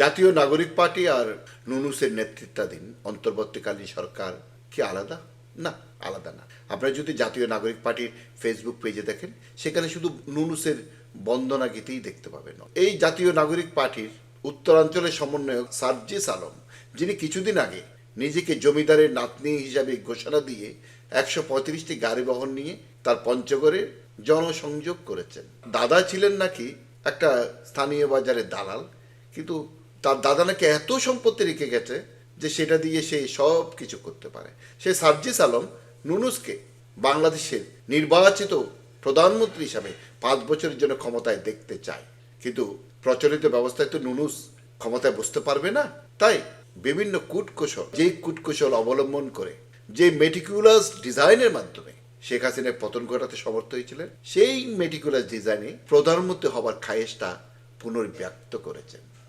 জাতীয় নাগরিক পার্টি আর নুনুসের নেতৃত্বাধীন অন্তর্বর্তীকালীন সরকার কি আলাদা? না আলাদা না। আপনারা যদি জাতীয় নাগরিক পার্টির ফেসবুক পেজে দেখেন, সেখানে শুধু নুনুসের বন্দনা গীতেই দেখতে পাবেন। এই জাতীয় নাগরিক পার্টির উত্তরাঞ্চলের সমন্বয়ক সার্জিস আলম, যিনি কিছুদিন আগে নিজেকে জমিদারের নাতনি হিসাবে ঘোষণা দিয়ে একশো পঁয়ত্রিশটি গাড়ি বহন নিয়ে তার পঞ্চগড়ে জনসংযোগ করেছেন। দাদা ছিলেন নাকি একটা স্থানীয় বাজারের দালাল, কিন্তু তার দাদা নাকি এত সম্পত্তি রেখে গেছে যে সেটা দিয়ে সে সব কিছু করতে পারে। সে সার্জিস আলম নুনুসকে বাংলাদেশের নির্বাচিত প্রধানমন্ত্রী হিসাবে পাঁচ বছরের জন্য ক্ষমতায় দেখতে চায়। কিন্তু প্রচলিত ব্যবস্থায় তো নুনুস ক্ষমতায় বসতে পারবে না। তাই বিভিন্ন কূটকৌশল যে কূটকৌশল অবলম্বন করে, যে মেটিকুলাস ডিজাইনের মাধ্যমে শেখ হাসিনার পতন ঘটাতে সমর্থ হয়েছিলেন, সেই মেটিকুলাস ডিজাইনে প্রধানমন্ত্রী হবার খায়েশটা পুনর্ব্যক্ত করেছেন।